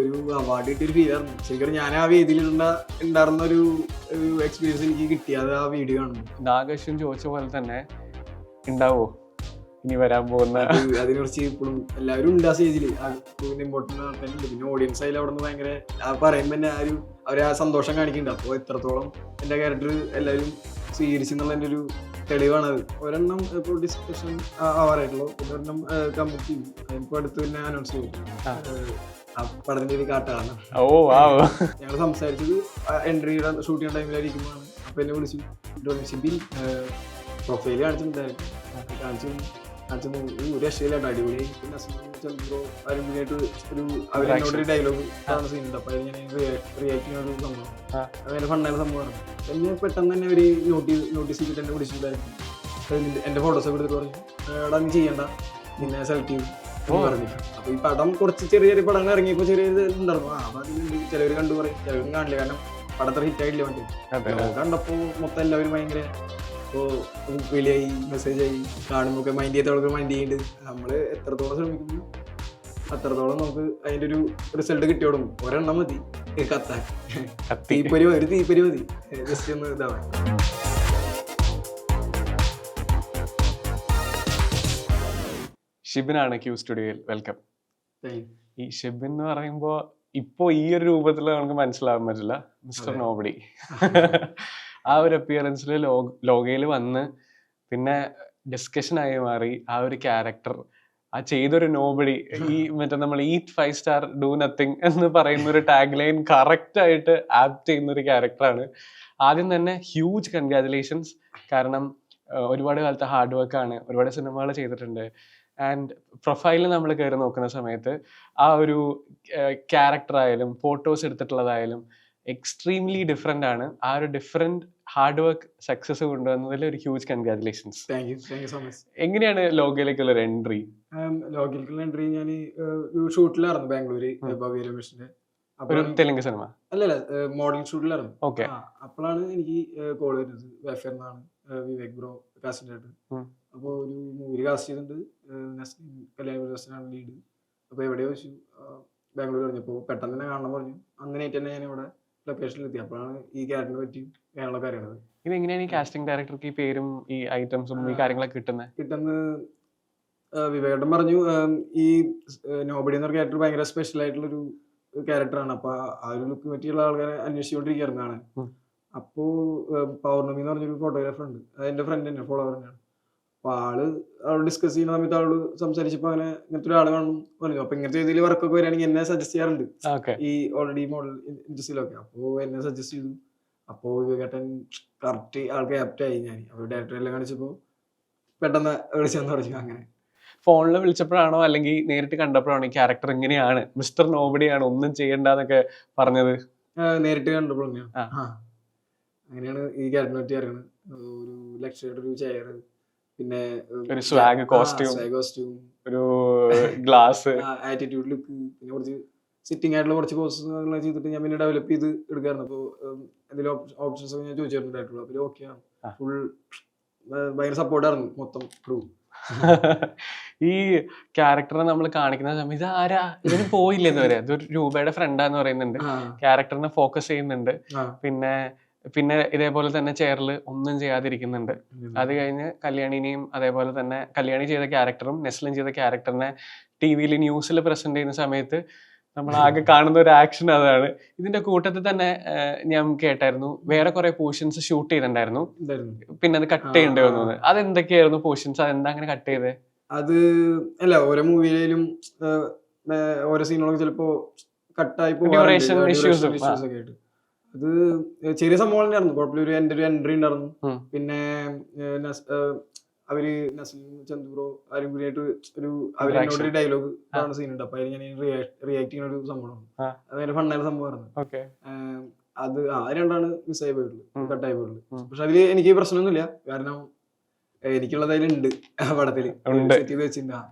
ഒരു അവാർഡ് കിട്ടിയൊരു ഫീലായിരുന്നു ശരിക്കും ഞാൻ ആ വേദിയിൽ ഉണ്ടായിരുന്ന ഒരു എക്സ്പീരിയൻസ് എനിക്ക് കിട്ടിയത് ആ വീഡിയോ ആണ്. നാഗേഷും ചോദിച്ച പോലെ തന്നെ ഉണ്ടാവോ? ഇനി വരാൻ പോകുന്ന അതിനെ അതിനെക്കുറിച്ച് ഇപ്പോഴും എല്ലാവരും ഉണ്ട് ആ സ്റ്റേജിൽ ഇമ്പോർട്ടന്റ് ആൾക്കാരുണ്ട് പിന്നെ ഓഡിയൻസ് അതിൽ അവിടെ നിന്ന് ഭയങ്കര ആ പറയുമ്പോൾ തന്നെ ആ ഒരു അവർ ആ സന്തോഷം കാണിക്കുന്നുണ്ട്. അപ്പോൾ എത്രത്തോളം എന്റെ ക്യാരക്ടർ എല്ലാവരും സ്വീകരിച്ചെന്നുള്ളതിന്റെ ഒരു തെളിവാണത് ഒരെണ്ണം ഇപ്പോൾ ഡിസ്കഷൻ ആവാറായിട്ടുള്ളൂ. ഒരെണ്ണം കമ്മിറ്റി ഇപ്പോൾ അടുത്ത് പിന്നെ അനൗൺസ് ചെയ്തു ഒരു കാട്ടാണ് ഓ ഞങ്ങൾ സംസാരിച്ചത് എൻട്രി ഷൂട്ട് ചെയ്യുന്ന ടൈമിലായിരിക്കുമ്പോഴാണ് അപ്പൊ എന്നെ വിളിച്ചു. ഡോണി ഷിബിൻ കാണിച്ചിട്ടുണ്ടായിരുന്നു കാണിച്ചു. കാണിച്ചു ഒരു രക്ഷയിലാണ് അടിപൊളി പിന്നെ ചന്ദ്രോ ആരും കൂടിയായിട്ട് ഒരു അവരെന്നോടൊരു ഡയലോഗ് കാണുന്ന സീനുണ്ട് അപ്പോൾ അതിൽ ഞാൻ റിയാക്ട് ചെയ്യുന്ന ഒരു സംഭവം. അങ്ങനെ ഫണ്ടായ സംഭവമാണ്. എന്നെ പെട്ടെന്ന് തന്നെ ഒരു നോട്ടീസ് നോട്ടീസ് ചെയ്തിട്ട് എന്നെ വിളിച്ചിട്ടുണ്ടായിരുന്നു. എന്റെ ഫോട്ടോസൊക്കെ എടുത്തിട്ട് പറഞ്ഞു എടാ നീ ചെയ്യണ്ട. നിന്നെ സെലക്ട് ചെയ്യും. എന്ന് ഓ. പറഞ്ഞു അപ്പൊ ഈ പടം കുറച്ച് ചെറിയ ചെറിയ പടങ്ങൾ ഇറങ്ങിയപ്പോ ചെറിയ ഉണ്ടായിരുന്നു അപ്പൊ അതിലുണ്ട് ചിലവർ കണ്ടു പറയും ചിലവരും കാണില്ല കാരണം പടത്ര ഹിറ്റ് ആയില്ല വണ്ടി. കണ്ടപ്പോ മൊത്തം എല്ലാവരും ഭയങ്കര ഇപ്പോ വിളിയായി മെസ്സേജ് ആയി. കാണുമ്പോ മൈൻഡ് ചെയ്യാത്തവർക്ക് മൈൻഡ് ചെയ്യുന്നുണ്ട് നമ്മൾ എത്രത്തോളം ശ്രമിക്കുന്നു അത്രത്തോളം നമുക്ക് അതിന്റെ ഒരു റിസൾട്ട് കിട്ടിയോടും. ഒരെണ്ണം മതി. കത്താൻ. തീപ്പൊരി ഒരു തീപ്പൊരി മതി. ജസ്റ്റ് ഒന്ന് ഇതാവാൻ. ഷിബിനാണ് ക്യൂ സ്റ്റുഡിയോയിൽ വെൽക്കം ഈ ഷിബിൻ എന്ന് പറയുമ്പോൾ ഇപ്പോൾ ഈ ഒരു രൂപത്തിൽ നമുക്ക് മനസ്സിലാവാൻ പറ്റില്ല. മിസ്റ്റർ നോബഡി ആ ഒരു അപ്പിയറൻസിൽ ലോകയിൽ വന്ന് പിന്നെ ഡിസ്കഷൻ ആയി മാറി. ആ ഒരു ക്യാരക്ടർ ആ ചെയ്തൊരു നോബഡി ഈ മറ്റേ നമ്മൾ eat five star do nothing എന്ന് പറയുന്ന ഒരു ടാഗ് ലൈൻ കറക്റ്റ് ആയിട്ട് ആപ്റ്റ് ചെയ്യുന്ന ഒരു ക്യാരക്ടറാണ് ആദ്യം തന്നെ ഹ്യൂജ് കൺഗ്രാറ്റുലേഷൻസ് കാരണം ഒരുപാട് കാലത്തെ ഹാർഡ് വർക്കാണ് ഒരുപാട് സിനിമകൾ ചെയ്തിട്ടുണ്ട്. ആൻഡ് പ്രൊഫൈലിൽ നമ്മൾ കയറി നോക്കുന്ന സമയത്ത് ആ ഒരു ക്യാരക്ടർ ആയാലും ഫോട്ടോസ് എടുത്തിട്ടുള്ളതായാലും എക്സ്ട്രീംലി ഡിഫറെന്റ് ആണ്. ആ ഒരു ഡിഫറെന്റ് ഹാർഡ് വർക്ക് സക്സസ് കൊണ്ടുവന്നതിൽ ഒരു ഹ്യൂജ് കൺഗ്രാറ്റുലേഷൻസ്. എങ്ങനെയാണ് ലോകയിലേക്കുള്ള ഒരു എൻട്രി ലോകയിലേക്കുള്ള എൻട്രി ഞാൻ ഷൂട്ടിലായിരുന്നു ബാംഗ്ലൂര് ഉം. ഭവ്യ രമേഷിന്റെ ഒരു അപ്പോൾ തെലുങ്ക് സിനിമ? അല്ലല്ല മോഡലിംഗ് ഷൂട്ടിലായിരുന്നു. ഓക്കെ അപ്പോഴാണ് എനിക്ക് കോൾ വരുന്നത്. വെഫർ എന്നാണ് വിവേക് ബ്രോ കാസ്റ്റിന്റെ ആയിട്ട് അപ്പോൾ ഒരു മൂവിയിൽ കാസ്റ്റ് ചെയ്തിട്ടുണ്ട്. കല്യാണ ലീഡ് അപ്പോൾ എവിടെ വെച്ചു. ബാംഗ്ലൂർ പറഞ്ഞപ്പോൾ പെട്ടെന്ന് തന്നെ കാണണം പറഞ്ഞു. അങ്ങനെ തന്നെ ഞാൻ ഇവിടെ ലൊക്കേഷനിൽ എത്തി അപ്പോഴാണ് ഈ ക്യാരക്ടറിനെ പറ്റി ഞങ്ങളൊക്കെ അറിയണത് ഇത് എങ്ങനെയാണ് ഈ കാസ്റ്റിംഗ് ഡയറക്ടർക്ക് ഈ പേരും ഈ ഐറ്റംസും ഈ. കാര്യങ്ങളൊക്കെ കിട്ടുന്നത് കിട്ടുന്ന വിവേകട്ടൻ പറഞ്ഞു. ഈ നോബഡി എന്ന ക്യാരക്ടർ ഭയങ്കര സ്പെഷ്യൽ ആയിട്ടുള്ള ഒരു ക്യാരക്ടറാണ് അപ്പൊ ആ ഒരു ലുക്ക് പറ്റിയുള്ള ആൾക്കാരെ അന്വേഷിച്ചുകൊണ്ടിരിക്കുകയായിരുന്നു കാണാൻ. ഉം. അപ്പോ പൗർണമി എന്ന് പറഞ്ഞൊരു ഫോട്ടോഗ്രാഫർ ഉണ്ട്. അത് എന്റെ ഫ്രണ്ട് തന്നെ ഫോളോവർ തന്നെയാണ്. അപ്പൊ ആൾ അവൾ ഡിസ്കസ് ചെയ്യുന്ന സമയത്ത് അവൾ സംസാരിച്ചപ്പോ അങ്ങനെ ഇങ്ങനത്തെ ഒരാൾ കാണും പറഞ്ഞു. അപ്പൊ ഇങ്ങനത്തെ രീതിയിൽ വർക്കൊക്കെ വരികയാണെങ്കിൽ എന്നെ സജസ്റ്റ് ചെയ്യാറുണ്ട്. ഈ ഓൾറെഡി മോഡൽ ഇൻഡസ്ട്രിയിലൊക്കെ അപ്പോൾ എന്നെ സജസ്റ്റ് ചെയ്തു. അപ്പോൾ വിവേകേട്ടൻ കറക്റ്റ് ആൾക്ക് ആപ്റ്റ് ആയി ഞാൻ. അവർ ഡയറക്ടർ എല്ലാം കാണിച്ചപ്പോൾ പെട്ടെന്ന് വിളിച്ചെന്ന് പറഞ്ഞു അങ്ങനെ. ഫോണിൽ വിളിച്ചപ്പോഴാണോ അല്ലെങ്കിൽ നേരിട്ട് കണ്ടപ്പോഴാണോ ഈ ക്യാരക്ടർ എങ്ങനെയാണ്? മിസ്റ്റർ നോബഡിയാണ് ഒന്നും ചെയ്യണ്ടെന്നൊക്കെ പറഞ്ഞത്? നേരിട്ട് കണ്ടപ്പോഴാണ് അങ്ങനെയാണ് ഈ ക്യാരക്ടറിനെ പറ്റി അറിയണത് ഒരു ലക്ഷയുടെ ഒരു ചെയർ പിന്നെ ഒരു സ്വാഗ് കോസ്റ്റ്യൂം കോസ്റ്റ്യൂം ഒരു ഗ്ലാസ് ആറ്റിറ്റ്യൂഡ് ലുക്ക് പിന്നെ കുറച്ച് സിറ്റിംഗ് ആയിട്ടുള്ള കുറച്ച് കോഴ്സ് ചെയ്തിട്ട് ഞാൻ പിന്നെ ഡെവലപ്പ് ചെയ്ത് എടുക്കാറുണ്ട് അപ്പോൾ എന്തെങ്കിലും ഓപ്ഷൻസ് ഒക്കെ ഞാൻ ചോദിച്ചിട്ടുണ്ടായിട്ടുള്ളൂ. അപ്പോൾ ഓക്കെ ആണ്. ഫുൾ ഭയങ്കര സപ്പോർട്ടായിരുന്നു മൊത്തം ക്രൂ ഈ ക്യാരക്ടറെ നമ്മൾ കാണിക്കുന്ന സമയം ഇത് ആരാ? ഇതിന് പോയില്ലെന്ന് പറയാം ഇതൊരു രൂപയുടെ ഫ്രണ്ടാന്ന് പറയുന്നുണ്ട്. ക്യാരക്ടറിനെ ഫോക്കസ് ചെയ്യുന്നുണ്ട്. പിന്നെ പിന്നെ ഇതേപോലെ തന്നെ ചെയറിൽ ഒന്നും ചെയ്യാതിരിക്കുന്നുണ്ട്. അത് കഴിഞ്ഞ് കല്യാണിനെയും അതേപോലെ തന്നെ കല്യാണി ചെയ്ത ക്യാരക്ടറും നെസ്ലിൻ ചെയ്ത ക്യാരക്ടറിനെ ടി വിയിൽ ന്യൂസിൽ പ്രസന്റ് ചെയ്യുന്ന സമയത്ത് നമ്മൾ ആകെ കാണുന്ന ഒരു ആക്ഷൻ അതാണ്. ഇതിന്റെ കൂട്ടത്തിൽ തന്നെ ഞാൻ കേട്ടായിരുന്നു. വേറെ കുറെ പോർഷൻസ് ഷൂട്ട് ചെയ്തിട്ടുണ്ടായിരുന്നു. പിന്നെ അത് കട്ട് ചെയ്യേണ്ടി വന്നത് വന്നു അതെന്തൊക്കെയായിരുന്നു പോർഷൻസ് അതെന്താ അങ്ങനെ കട്ട് ചെയ്തത് അത് അല്ല ഓരോ മൂവിയിലും ഓരോ സീനുകളും ചിലപ്പോ കട്ടായി പോകും ഇഷ്യൂസ്. ഒക്കെ ആയിട്ട്. അത് ചെറിയ സംഭവം തന്നെയായിരുന്നു. കുഴപ്പമില്ല. ഒരു എന്റെ ഒരു എൻട്രി ഉണ്ടായിരുന്നു. പിന്നെ അവർ നസ്ലിം ചന്ദ്രോ ആരും കൂടിയായിട്ട് ഒരു അവരോട് ഒരു ഡയലോഗ് ആണ് സീൻ ഉണ്ട് അപ്പൊ അതിന് ഞാൻ റിയാക്ട് ചെയ്യുന്ന ഒരു സംഭവമാണ്. അതൊരു അത് ഫണ്ണായ സംഭവമായിരുന്നു അത് ആ രണ്ടാണ് മിസ്സായി പോയിട്ടുള്ളത്. കട്ടായി പോയിട്ടുള്ളത്. പക്ഷെ അതിൽ എനിക്ക് പ്രശ്നമൊന്നുമില്ല. കാരണം എനിക്കുള്ളത് അതിലുണ്ട്. ആ പടത്തിൽ.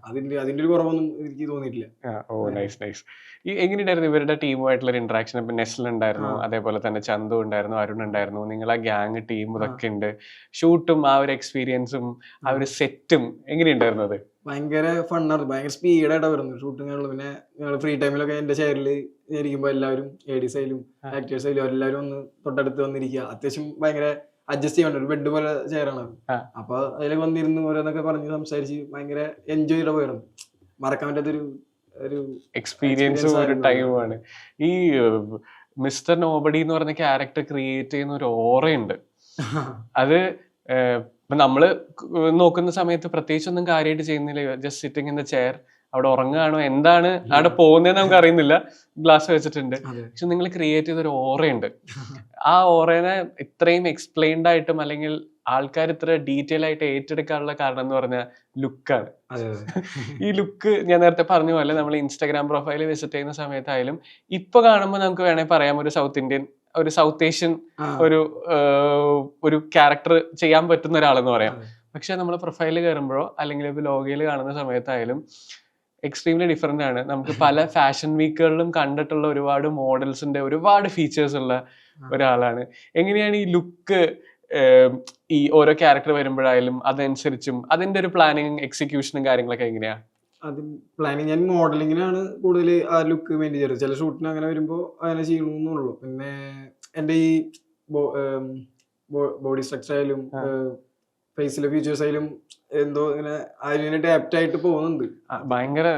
അതിന്റെ അതിന്റെ ഒരു കുറവൊന്നും എനിക്ക് തോന്നിയിട്ടില്ല. ഓ നൈസ് നൈസ് ഈ എങ്ങനെയുണ്ടായിരുന്നു ഇവരുടെ ടീമുമായിട്ടുള്ള ഒരു ഇന്ററാക്ഷൻ ഇപ്പൊ നെസ്ൽ ഉണ്ടായിരുന്നു അതേപോലെ തന്നെ ചന്തു ഉണ്ടായിരുന്നു അരുൺ ഉണ്ടായിരുന്നു നിങ്ങൾ ആ ഗ്യാങ് ടീം ഇതൊക്കെ ഉണ്ട്. ഷൂട്ടും ആ ഒരു എക്സ്പീരിയൻസും ആ ഒരു സെറ്റും എങ്ങനെയുണ്ടായിരുന്നു അത്? ഭയങ്കര ഫണ്ണായിരുന്നു. ഭയങ്കര സ്പീഡായിട്ടാണ് വരുന്നത്. ഷൂട്ടിങ്ങുകളിൽ പിന്നെ ഞങ്ങൾ ഫ്രീ ടൈമിലൊക്കെ എന്റെ ചെയറിൽ ഇരിക്കുമ്പോൾ എല്ലാവരും ലേഡീസ് ആയാലും. ആക്ടേഴ്സ് ആയാലും എല്ലാവരും ഒന്ന് തൊട്ടടുത്ത് വന്നിരിക്കുക. അത്യാവശ്യം ഭയങ്കര അഡ്ജസ്റ്റ് ചെയ്യണ്ട ഒരു ബെഡ് പോലെ ചെയറാണ്. അപ്പൊ അതിൽ വന്നിരുന്ന് ഓരോന്നൊക്കെ പറഞ്ഞ് സംസാരിച്ച് ഭയങ്കര എൻജോയ് ചെയ്ത പോയിരുന്നു. മറക്കാൻ പറ്റാത്തൊരു ഒരു എക്സ്പീരിയൻസും ഒരു ടൈമാണ് ഈ മിസ്റ്റർ നോബഡി എന്ന് പറഞ്ഞ ക്യാരക്ടർ ക്രിയേറ്റ് ചെയ്യുന്ന ഒരു ഓറയുണ്ട്. അത് നമ്മൾ നോക്കുന്ന സമയത്ത് പ്രത്യേകിച്ച് ഒന്നും കാര്യമായിട്ട് ചെയ്യുന്നില്ല. Just sitting in the chair അവിടെ ഉറങ്ങുകയാണോ? എന്താണ്? അവിടെ പോകുന്നതെന്ന് നമുക്ക് അറിയുന്നില്ല. ഗ്ലാസ് വെച്ചിട്ടുണ്ട്. പക്ഷെ നിങ്ങൾ ക്രിയേറ്റ് ചെയ്ത ഒരു ഓറയുണ്ട്. ആ ഓറേനെ ഇത്രയും എക്സ്പ്ലെയിൻഡ് ആയിട്ടും അല്ലെങ്കിൽ ആൾക്കാർ ഇത്ര ഡീറ്റെയിൽ ആയിട്ട് ഏറ്റെടുക്കാനുള്ള കാരണം എന്ന് പറഞ്ഞാൽ ലുക്കാണ്. ഈ ലുക്ക് ഞാൻ നേരത്തെ പറഞ്ഞ പോലെ നമ്മൾ ഇൻസ്റ്റാഗ്രാം പ്രൊഫൈൽ വിസിറ്റ് ചെയ്യുന്ന സമയത്തായാലും ഇപ്പൊ കാണുമ്പോൾ നമുക്ക് വേണമെങ്കിൽ പറയാം ഒരു സൗത്ത് ഇന്ത്യൻ ഒരു സൗത്ത് ഏഷ്യൻ ഒരു ഒരു ക്യാരക്ടർ ചെയ്യാൻ പറ്റുന്ന ഒരാളെന്ന് പറയാം. പക്ഷെ നമ്മൾ പ്രൊഫൈൽ കയറുമ്പോഴോ അല്ലെങ്കിൽ ലോഗയിൽ കാണുന്ന സമയത്തായാലും എക്സ്ട്രീംലി ഡിഫറെന്റ് ആണ്. നമുക്ക് പല ഫാഷൻ വീക്കുകളിലും കണ്ടിട്ടുള്ള ഒരുപാട് മോഡൽസിന്റെ ഒരുപാട് ഫീച്ചേഴ്സ് ഉള്ള ഒരാളാണ്. എങ്ങനെയാണ് ഈ ലുക്ക് ഈ ഓരോ ക്യാരക്ടർ വരുമ്പോഴായാലും അതനുസരിച്ചും അതിന്റെ ഒരു പ്ലാനിങ് എക്സിക്യൂഷനും കാര്യങ്ങളൊക്കെ എങ്ങനെയാ? അത് പ്ലാനിങ് ഞാൻ മോഡലിങ്ങിനാണ് കൂടുതൽ ആ ലുക്ക് മെയിന്റെയിൻ ചെയ്യുന്നത് ചില ഷൂട്ടിന് അങ്ങനെ വരുമ്പോൾ അങ്ങനെ ചെയ്യണമെന്നുള്ളൂ പിന്നെ എന്റെ ഈ ബോഡി സ്ട്രക്ചർ ആയാലും ഫേസിലെ ഫീച്ചേഴ്സ് ആയാലും എന്തോ ഇങ്ങനെ അതിനായിട്ട് ആപ്റ്റ് ആയിട്ട് പോകുന്നുണ്ട്. ഭയങ്കര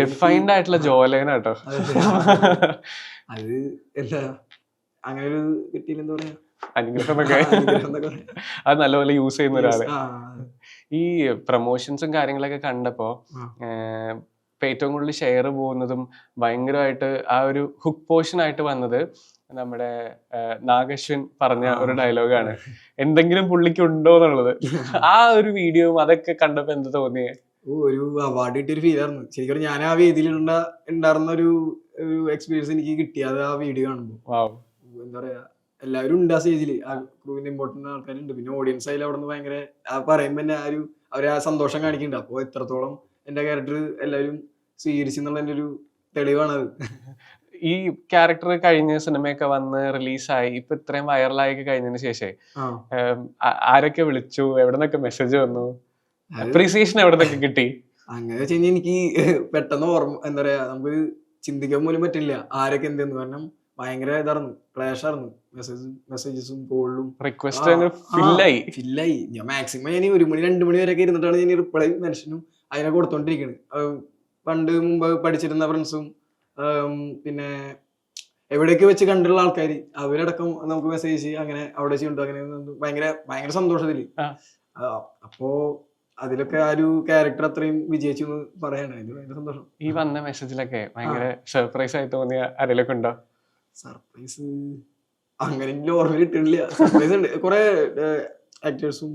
ഡിഫൈൻഡ് ആയിട്ടുള്ള ജോലൈന കേട്ടോ അത് എന്താ അങ്ങനെ ഒരു കിട്ടിയില്ല എന്താ പറയാ? അനുഗ്രഹം അത് നല്ലപോലെ യൂസ് ചെയ്യുന്ന ഒരാൾ. ഈ പ്രൊമോഷൻസും കാര്യങ്ങളൊക്കെ കണ്ടപ്പോ ഏറ്റവും കൂടുതൽ ഷെയർ പോകുന്നതും ഭയങ്കരമായിട്ട് ആ ഒരു ഹുക്ക് പോർഷൻ ആയിട്ട് വന്നത് നമ്മുടെ നാഗശ്വൻ പറഞ്ഞ ഒരു ഡയലോഗാണ്. എന്തെങ്കിലും പുള്ളിക്ക് ഉണ്ടോ എന്നുള്ളത്. ആ ഒരു വീഡിയോയും അതൊക്കെ കണ്ടപ്പോ എന്ത് തോന്നിയേ? ഓ, ഒരു അവാർഡ് കിട്ടിയ ഒരു ഫീൽ ആയിരുന്നു ശരിക്കും ഞാൻ ആ വേദിയിൽ ഉണ്ടാ- ഉണ്ടായിരുന്ന ഒരു ഒരു എക്സ്പീരിയൻസ് എനിക്ക് കിട്ടി. അത് ആ വീഡിയോ കാണുമ്പോൾ വാവ്. എന്താ പറയാ എല്ലാവരും ഉണ്ട് ആ സ്റ്റേജിൽ ആ ക്രൂവിന്റെ ഇമ്പോർട്ടന്റ് ആൾക്കാരുണ്ട്. പിന്നെ ഓഡിയൻസ് ആയാലും അവിടെ നിന്ന് ഭയങ്കര ആ പറയുമ്പോ തന്നെ ആ ഒരു അവർ ആ സന്തോഷം കാണിക്കുന്നുണ്ട്. അപ്പോൾ എത്രത്തോളം എന്റെ ക്യാരക്ടർ എല്ലാവരും സ്വീകരിച്ചെന്നുള്ള എന്റെ ഒരു തെളിവാണത്. ഈ ക്യാരക്ടർ കഴിഞ്ഞ സിനിമയൊക്കെ വന്ന് റിലീസായി ഇപ്പൊ ഇത്രയും വൈറലായി കഴിഞ്ഞതിന് ശേഷം ആരൊക്കെ വിളിച്ചു എവിടെ നിന്നൊക്കെ മെസ്സേജ് വന്നു അപ്രീസിയേഷൻ എവിടെ നിന്നൊക്കെ കിട്ടി? അങ്ങനെ വെച്ച് കഴിഞ്ഞാൽ എനിക്ക് പെട്ടെന്ന് ഓർമ്മ എന്താ പറയാ നമുക്ക് ചിന്തിക്കാൻ പോലും പറ്റില്ല ആരൊക്കെ എന്തെന്ന് കാരണം ഭയങ്കര ഇതായിരുന്നു ക്ലാഷ് ആയിരുന്നു മെസ്സേജ് മെസ്സേജസും കോളിലും റിക്വസ്റ്റ് ഫില്ലായി ഫില്ലായി ഞാൻ മാക്സിമം ഞാൻ ഒരു മണി രണ്ട് മണി വരെയൊക്കെ ഇരുന്നിട്ടാണ് ഞാൻ റിപ്ലൈ മെൻഷനും അതിനെ കൊടുത്തോണ്ടിരിക്കുന്നത് പണ്ട് മുമ്പ് പഠിച്ചിരുന്ന ഫ്രണ്ട്സും പിന്നെ എവിടെയൊക്കെ വെച്ച് കണ്ടുള്ള ആൾക്കാർ അവരടക്കം നമുക്ക് മെസ്സേജ് അങ്ങനെ അവിടെ ചെയ്യുന്നുണ്ട് അങ്ങനെ ഭയങ്കര ഭയങ്കര സന്തോഷത്തിൽ. അപ്പോ അതിലൊക്കെ ആ ഒരു ക്യാരക്ടർ അത്രയും വിജയിച്ചു എന്ന് പറയാണ് ഭയങ്കര സന്തോഷം. ഈ വന്ന മെസ്സേജിലൊക്കെ ഭയങ്കര സർപ്രൈസ് ആയി തോന്നിയ ആരെങ്കിലും ഉണ്ടോ? സർപ്രൈസ് അങ്ങനെ ഓർമ്മ കിട്ടുന്നില്ല സർപ്രൈസ് ഉണ്ട്. കുറെ ആക്ടേഴ്സും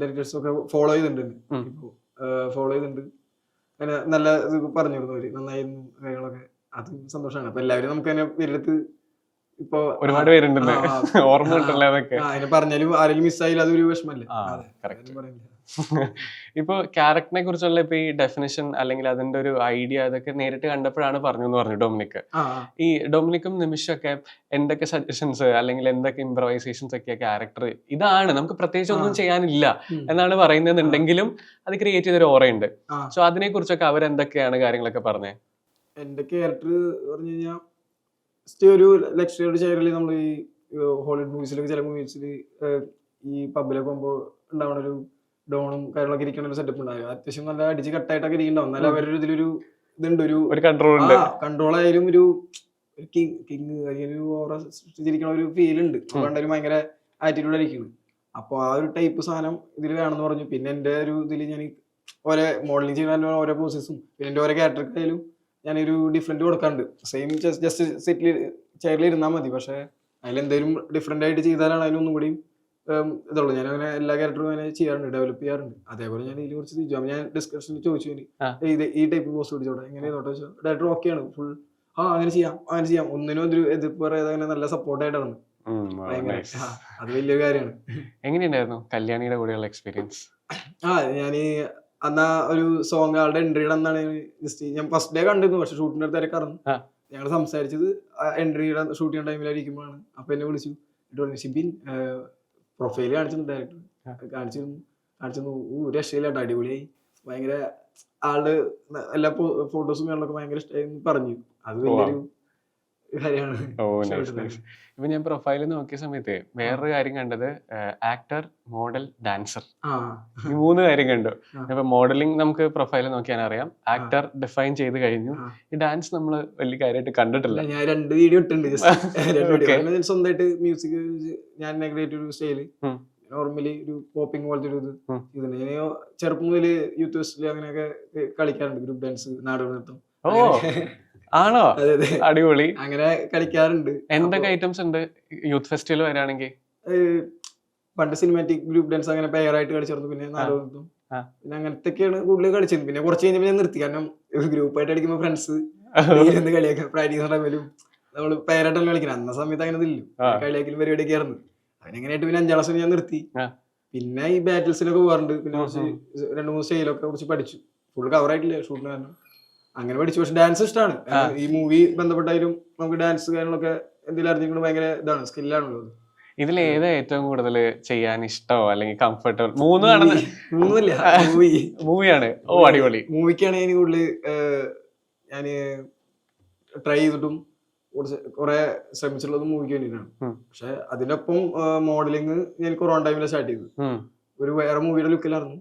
ഡയറക്ടേഴ്സും ഒക്കെ ഫോളോ ചെയ്തിട്ടുണ്ട്. ഫോളോ ചെയ്തിട്ടുണ്ട്. അങ്ങനെ നല്ല ഇത് പറഞ്ഞിരുന്നു അവർ. നന്നായിരുന്നു കാര്യങ്ങളൊക്കെ. അത് സന്തോഷമാണ്. അപ്പൊ എല്ലാവരും നമുക്ക് തന്നെ പേരെടുത്ത് ഇപ്പൊ ഒരുപാട് പേരുണ്ടല്ലേ. ഓർമ്മ അതിനെ പറഞ്ഞാലും ആരെങ്കിലും മിസ്സായാലും അതൊരു വിഷമല്ലേ ആ, അതെ, correct. ആരും പറയില്ല. ഇപ്പൊ ക്യാരക്ടറിനെ കുറിച്ചുള്ള ഇപ്പൊ ഈ ഡെഫിനിഷൻ അല്ലെങ്കിൽ അതിന്റെ ഒരു ഐഡിയ അതൊക്കെ നേരിട്ട് കണ്ടപ്പോഴാണ് പറഞ്ഞു എന്ന് പറഞ്ഞു ഡൊമിനിക്. ഈ ഡൊമിനിക്കും നിമിഷൊക്കെ എന്തൊക്കെ സജഷൻസ് അല്ലെങ്കിൽ എന്തൊക്കെ ഇംപ്രവൈസേഷൻസ് ഒക്കെ ക്യാരക്ടർ ഇതാണ് നമുക്ക് പ്രത്യേകിച്ച് ഒന്നും ചെയ്യാനില്ല. എന്നാണ് പറയുന്നതെന്നുണ്ടെങ്കിലും അത് ക്രിയേറ്റ് ചെയ്തൊരു ഓറയുണ്ട്. സോ അതിനെ കുറിച്ചൊക്കെ അവരെന്തൊക്കെയാണ് കാര്യങ്ങളൊക്കെ പറഞ്ഞത് എന്റെ ക്യാരക്ടർ പറഞ്ഞു കഴിഞ്ഞാൽ ജസ്റ്റ് ഒരു ലക്ഷറിയുടെ ചെയറിൽ നമ്മൾ ഈ ഹോളിവുഡ് മൂവീസിലൊക്കെ ചില മൂവീസിൽ ഈ പബ്ബിലൊക്കെ പോകുമ്പോൾ ഉണ്ടാവുന്ന ഒരു ഡോണും കാര്യങ്ങളൊക്കെ ഇരിക്കുന്ന ഒരു സെറ്റപ്പ് ഉണ്ടായിരുന്നു. അത്യാവശ്യം നല്ല അടിച്ച് കട്ടായിട്ടൊക്കെ ഇരിക്കുന്നുണ്ടാവും എന്നാലും അവരൊരു ഇതിലൊരു ഇതുണ്ട് ഒരു കൺട്രോൾ കൺട്രോൾ ആയാലും ഒരു കിങ് കിങ് ഒരു ഓറ സൃഷ്ടിച്ചിരിക്കുന്ന ഒരു ഫീൽ ഉണ്ട്. അതുകൊണ്ട് കണ്ടാലും ഭയങ്കര ആറ്റിറ്റ്യൂഡ് ആയിരിക്കുന്നു അപ്പോൾ ആ ഒരു ടൈപ്പ് സാധനം ഇതിൽ വേണമെന്ന് പറഞ്ഞു. പിന്നെ എന്റെ ഒരു ഇതിൽ ഞാൻ ഓരോ മോഡലിംഗ് ചെയ്യുന്ന ഓരോ പ്രോസസ്സും പിന്നെ എന്റെ ഓരോ ക്യാരക്ടർക്കായാലും ഞാനൊരു ഡിഫറെന്റ് കൊടുക്കാറുണ്ട്. സെയിം ജസ്റ്റ് സെറ്റിൽ ചെയറിൽ ഇരുന്നാൽ മതി. പക്ഷേ അതിലെന്തെങ്കിലും ഡിഫറെന്റ് ആയിട്ട് ചെയ്താലാണ് അതിനൊന്നും കൂടി ഉം, ഇതുള്ളൂ. ഞാൻ അങ്ങനെ എല്ലാ ക്യാരക്ടറും അങ്ങനെ ചെയ്യാറുണ്ട് ഡെവലപ്പ് ചെയ്യാറുണ്ട്. അതേപോലെ ഞാൻ ഇതിൽ കുറച്ച് ചോദിച്ചു. ഞാൻ ഡിസ്കഷനിൽ ചോദിച്ചു ഇത് ഈ ടൈപ്പ് പോസ്റ്റ് പിടിച്ചോട്ടെ. എങ്ങനെ നോട്ടെ വെച്ചാൽ ഡയറക്ടർ ഓക്കെയാണ് ഫുൾ ആ അങ്ങനെ ചെയ്യാം അങ്ങനെ ചെയ്യാം. ഒന്നിനും ഒരു എതിർപ്പ് പറയാതെ അങ്ങനെ നല്ല സപ്പോർട്ടായിട്ടാണ് അത് വലിയൊരു കാര്യമാണ്. എങ്ങനെയുണ്ടായിരുന്നു കല്യാണിയുടെ കൂടെയുള്ള എക്സ്പീരിയൻസ് ആ ഞാൻ അന്നാ ഒരു സോങ് ആളുടെ എൻട്രിയുടെ അന്നാണ് ജസ്റ്റ് ഞാൻ ഫസ്റ്റ് ഡേ കണ്ടിരുന്നു പക്ഷെ ഷൂട്ടിന്റെ അടുത്ത് തിരക്കാറുന്നു ആ. ഞങ്ങൾ സംസാരിച്ചത് എൻട്രിയുടെ ഷൂട്ടിംഗ് ടൈമിലായിരിക്കുമ്പോഴാണ് അപ്പൊ എന്നെ വിളിച്ചു. എന്നിട്ട് പറഞ്ഞു ഷിബിൻ പ്രൊഫൈൽ കാണിച്ചിരുന്നു. ഡയറക്ടർ കാണിച്ചിരുന്നു കാണിച്ചിരുന്നു. ഊ ഒരു രക്ഷയില്ലാട്ടോ അടിപൊളിയായി ഭയങ്കര ആൾ എല്ലാ ഫോട്ടോസും കാണാനൊക്കെ ഭയങ്കര ഇഷ്ടമായി പറഞ്ഞു. അത് വലിയൊരു കാര്യമാണ്. ഓ ഇപ്പൊ ഞാൻ പ്രൊഫൈൽ നോക്കിയ സമയത്ത് വേറൊരു കാര്യം കണ്ടത് ആക്ടർ മോഡൽ ഡാൻസർ ഈ മൂന്ന് കാര്യം കണ്ടു. ഇപ്പൊ മോഡലിംഗ് നമുക്ക് പ്രൊഫൈൽ നോക്കിയാൽ അറിയാം. ആക്ടർ ഡിഫൈൻ ചെയ്ത് കഴിഞ്ഞു. ഈ ഡാൻസ് നമ്മൾ വലിയ കാര്യമായിട്ട് കണ്ടിട്ടില്ല. ഞാൻ രണ്ട് വീഡിയോ ഇട്ടുണ്ട്. സ്വന്തമായിട്ട് മ്യൂസിക് ഞാൻ ക്രിയേറ്റ് ഒരു സ്റ്റൈൽ നോർമലി ഒരു പോപ്പിംഗ് പോലത്തെ ഒരു ഇത് ഞാൻ ചെറുപ്പം മുതൽ യൂത്ത് ഫെസ്റ്റിൽ അങ്ങനെയൊക്കെ കളിക്കാറുണ്ട്. ഗ്രൂപ്പ് ഡാൻസ് നാടകം നൃത്തം. ആണോ? അടിപൊളി. അങ്ങനെ കളിക്കാറുണ്ട്. എന്തൊക്കെ ഐറ്റംസ് ഉണ്ട്? യൂത്ത് ഫെസ്റ്റിവൽ വരാണെങ്കിൽ പണ്ട് സിനിമാറ്റിക് ഗ്രൂപ്പ് ഡാൻസ് അങ്ങനെ പെയർ ആയിട്ട് കളിച്ചിരുന്നു. പിന്നെ പിന്നെ അങ്ങനത്തെയൊക്കെയാണ് കൂടുതൽ കളിച്ചത്. പിന്നെ കുറച്ച് കഴിഞ്ഞപ്പോൾ ഞാൻ നിർത്തി. കാരണം ഗ്രൂപ്പ് ആയിട്ട് അടിക്കുമ്പോൾ ഫ്രണ്ട്സ് ഇരുന്ന് കളിയാക്കാൻ പ്രാക്ടീസ് ടൈമിലും നമ്മൾ പേരായിട്ടല്ല കളിക്കണം. അന്ന സമയത്ത് അങ്ങനെ ഇല്ല. കളിയാക്കലും പരിപാടിയൊക്കെ ആയിരുന്നു. അതിനെങ്ങനെയായിട്ട് പിന്നെ അഞ്ചാം ദിവസം ഞാൻ നിർത്തി. പിന്നെ ഈ ബാറ്റിൽസിലൊക്കെ പോകാറുണ്ട് പിന്നെ കുറച്ച് രണ്ട് മൂന്ന് സ്റ്റൈലൊക്കെ കുറച്ച് പഠിച്ചു. ഫുൾ കവർ ആയിട്ടില്ല ഷൂട്ടിന് കാരണം. അങ്ങനെ പഠിച്ചു പക്ഷെ ഡാൻസ് ഇഷ്ടമാണ് ഈ മൂവി ബന്ധപ്പെട്ടായാലും നമുക്ക് ഡാൻസ് കാര്യങ്ങളൊക്കെ എന്തെങ്കിലും ഭയങ്കര ഇതാണ് സ്കില്ലാണല്ലോ. ഇതിൽ ഏതാ ഏറ്റവും കൂടുതൽ ചെയ്യാൻ ഇഷ്ടമോ അല്ലെങ്കിൽ കംഫർട്ടബിൾ മൂന്ന് കാണുന്ന മൂന്നില്ല മൂവി മൂവിയാണ്. ഓ അടിപൊളി. മൂവിക്കാണ് ഞാൻ കൂടുതൽ ഞാൻ ട്രൈ ചെയ്തിട്ടും കുറച്ച് കുറെ ശ്രമിച്ചിട്ടുള്ളത് മൂവിക്ക് വേണ്ടിയിട്ടാണ്. പക്ഷെ അതിനൊപ്പം മോഡലിംഗ് ഞാൻ കൊറോണ ടൈമിൽ സ്റ്റാർട്ട് ചെയ്തു ഒരു വേറെ മൂവിയുടെ ലുക്കിലായിരുന്നു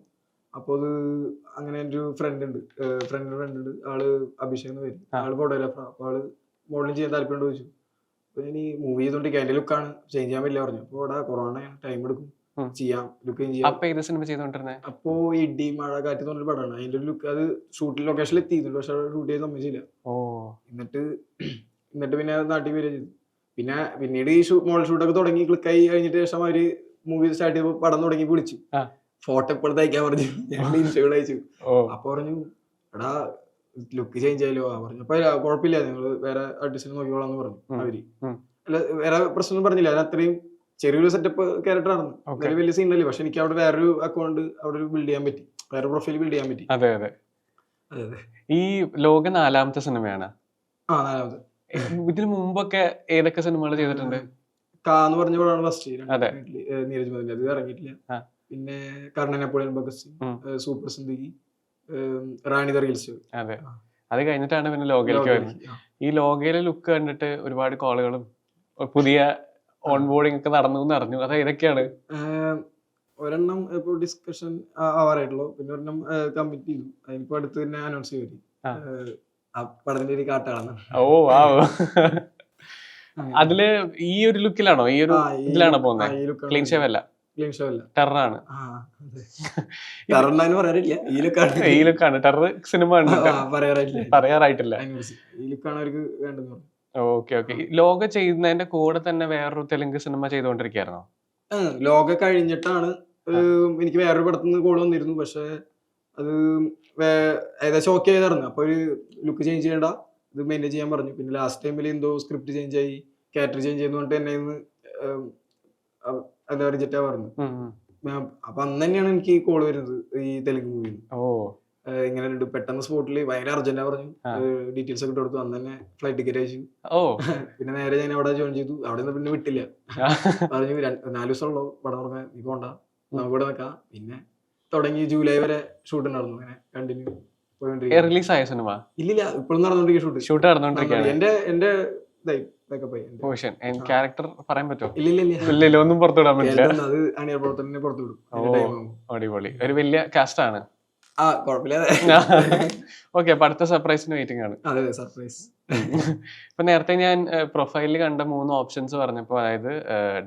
അപ്പോൾ അത് അങ്ങനെ എന്റെ ഒരു ഫ്രണ്ട് ഉണ്ട്. ഫ്രണ്ട് ഫ്രണ്ട് ഉണ്ട്. ആൾ അഭിഷേക് എന്ന് പേര്. ആൾ ഫോട്ടോഗ്രാഫർ അപ്പോൾ ആൾ മോഡലിംഗ് ചെയ്യാൻ താല്പര്യം ചോദിച്ചു. അപ്പൊ ഞാൻ ഈ മൂവി ചെയ്തോണ്ടിരിക്കുക എന്റെ ലുക്കാണ് ചേഞ്ച് ചെയ്യാൻ പറ്റില്ല പറഞ്ഞു. അപ്പോൾ ഇവിടെ കൊറോണ ടൈം എടുക്കും. ചെയ്യാം. ലുക്ക് ചെയ്യാം. അപ്പൊ ഏത് സിനിമ ചെയ്തോണ്ടിരുന്നേ? അപ്പോ ഇടി മഴ കാറ്റ് പറഞ്ഞൊരു പടമാണ്. അതിന്റെ ഒരു ലുക്ക് അത് ഷൂട്ടിംഗ് ലൊക്കേഷനിൽ എത്തിയിരുന്നു. പക്ഷെ ഷൂട്ട് ചെയ്യാൻ സമ്മതിച്ചില്ല. ഓ. എന്നിട്ട് എന്നിട്ട് പിന്നെ അത് നാട്ടിൽ വരിക ചെയ്തു. പിന്നെ പിന്നീട് ഈ മോഡൽ ഷൂട്ടൊക്കെ തുടങ്ങി ക്ലിക്കായി കഴിഞ്ഞിട്ട് ശേഷം അവർ മൂവി സ്റ്റാർട്ട് ചെയ്തപ്പോൾ പടം തുടങ്ങി വിളിച്ചു. ഫോട്ടോ ഇപ്പോഴത്തെ പറഞ്ഞു. ഞാൻ ഇൻസ്റ്റോൾ അയച്ചു. അപ്പൊ പറഞ്ഞു എടാ ലുക്ക് ചേഞ്ച് ആയാലോ? പറഞ്ഞു. അപ്പൊ കുഴപ്പമില്ല നിങ്ങൾ വേറെ ആർട്ടിസ്റ്റിനെ നോക്കിക്കോളാന്ന് പറഞ്ഞു. അവർ. അല്ല വേറെ പ്രശ്നം പറഞ്ഞില്ല. അത് അത്രയും ചെറിയൊരു സെറ്റപ്പ് ക്യാരക്ടർ ആണ്. വലിയ സീൻ അല്ലേ? പക്ഷെ എനിക്ക് അവിടെ വേറൊരു അക്കൗണ്ട് അവിടെ ഒരു ബിൽഡ് ചെയ്യാൻ പറ്റി. വേറെ പ്രൊഫൈൽ ബിൽഡ് ചെയ്യാൻ പറ്റി. അതെ അതെ. ഈ ലോക നാലാമത്തെ സിനിമയാണ്. ആ നാലാമത്തെ. ഇതിനു മുമ്പൊക്കെ ഏതൊക്കെ സിനിമകൾ ചെയ്തിട്ടുണ്ട്? കാന്ന് പറഞ്ഞ പടമാണ് ഫസ്റ്റ്. നീരജ് മതിൽ അത് ഇറങ്ങിയിട്ടില്ല. പിന്നെ Karnan Napoleon Singh super Zindagi Rani the reels. അതെ. അത് കഴിഞ്ഞിട്ടാണ് പിന്നെ ലോകയിലേക്ക് വരുന്നത്. ഈ ലോകയിലെ ലുക്ക് കണ്ടിട്ട് ഒരുപാട് കോളുകളും പുതിയ ഓൺ ബോർഡിംഗ് ഒക്കെ നടന്നു എന്ന് അറിഞ്ഞു. അത് ഏതൊക്കെയാണ് ഒരെണ്ണം ഇപ്പോൾ ഡിസ്കഷൻ ആവാറായിട്ടുള്ളൂ. പിന്നെ ഒരെണ്ണം കമ്മിറ്റ് ചെയ്തു. അതിനിപ്പോ അടുത്ത് തന്നെ അനൗൺസ് ചെയ്തു പടത്തിന്റെ ഒരു കാട്ടാളാണ്. ഓ ആ അതിൽ ഈ ഒരു ലുക്കിലാണോ ഈ ഒരു ഇതിലാണോ പോകുന്നത്? ക്ലീൻ ഷേവ് അല്ല. ടെററാണ്. ആ കറണ്ടാന്ന് പറയാറില്ല. ഈ ലുക്കാണ് ഈ ലുക്കാണ് ടെറർ സിനിമ പറയാറായിട്ടില്ല. Okay okay. ലോക ചെയ്യുന്നതിന്റെ കൂടെ തന്നെ വേറൊരു തെലുങ്ക് സിനിമ ചെയ്തുകൊണ്ടിരിക്കുകയായിരുന്നോ? ലോക കഴിഞ്ഞിട്ടാണ് എനിക്ക് വേറൊരു പടത്തുനിന്ന് കോൾ വന്നിരുന്നു. പക്ഷെ അത് ഏകദേശം ഓക്കെ ആയതായിരുന്നു അപ്പൊ ഒരു ലുക്ക് ചേഞ്ച് ചെയ്യണ്ട. ഇത് മെയിന്റെയിൻ ചെയ്യാൻ പറഞ്ഞു. പിന്നെ ലാസ്റ്റ് ടൈമിൽ എന്തോ സ്ക്രിപ്റ്റ് ചേഞ്ച് ആയി ക്യാരക്ടർ ചേഞ്ച് ചെയ്യുന്നതുകൊണ്ട് പറഞ്ഞിട്ട് എന്നെ എന്താ റിജക്റ്റ് പറഞ്ഞു. അപ്പൊ അന്ന് തന്നെയാണ് എനിക്ക് ഈ കോൾ വരുന്നത് ഈ തെലുങ്ക് മൂവി ഇങ്ങനെ രണ്ട് പെട്ടെന്ന് സ്പോട്ടിൽ ഭയങ്കര അർജന്റാ പറഞ്ഞു. ഡീറ്റെയിൽസ് ഒക്കെ കൊടുത്തു. അന്ന് തന്നെ ഫ്ലൈറ്റ് ടിക്കറ്റ് അയച്ചു. ഓ. പിന്നെ നേരെ ഞാൻ അവിടെ ജോയിൻ ചെയ്തു. അവിടെ നിന്ന് പിന്നെ വിട്ടില്ല. പറഞ്ഞു നാല് ദിവസം ഉള്ളൂ. പടം തുടങ്ങാൻ നീ പോണ്ട. നമുക്ക് ഇവിടെ നിൽക്കാം. പിന്നെ തുടങ്ങി ജൂലൈ വരെ ഷൂട്ട് നടന്നു. അങ്ങനെ കണ്ടിന്യൂ പോയി റിലീസ് ആയ സിനിമ ഇല്ലില്ല ഇപ്പോഴും നടന്നോണ്ടിരിക്കും ഷൂട്ട് ഷൂട്ട് നടന്നുകൊണ്ടിരിക്കുകയാണ് എന്റെ എന്റെ ഇതായി. എന്റെ. ക്യാരക്ടർ പറയാൻ പറ്റുമോ? ഒന്നും പുറത്തുവിടാൻ പറ്റില്ല. അത് അണിയർ പ്രവർത്തനെ പുറത്തു വിടും. അതിന്റെ ഓ. time ആകുമ്പോ. അടിപൊളി. ഒരു വലിയ കാസ്റ്റ് ആണ്. ആ കുഴപ്പമില്ല. ഓക്കെ അപ്പൊ അടുത്ത സർപ്രൈസിന് വെയിറ്റിംഗ് ആണ്. അതെ അതെ സർപ്രൈസ് ഇപ്പൊ നേരത്തെ ഞാൻ പ്രൊഫൈലിൽ കണ്ട മൂന്ന് ഓപ്ഷൻസ് പറഞ്ഞപ്പോ അതായത്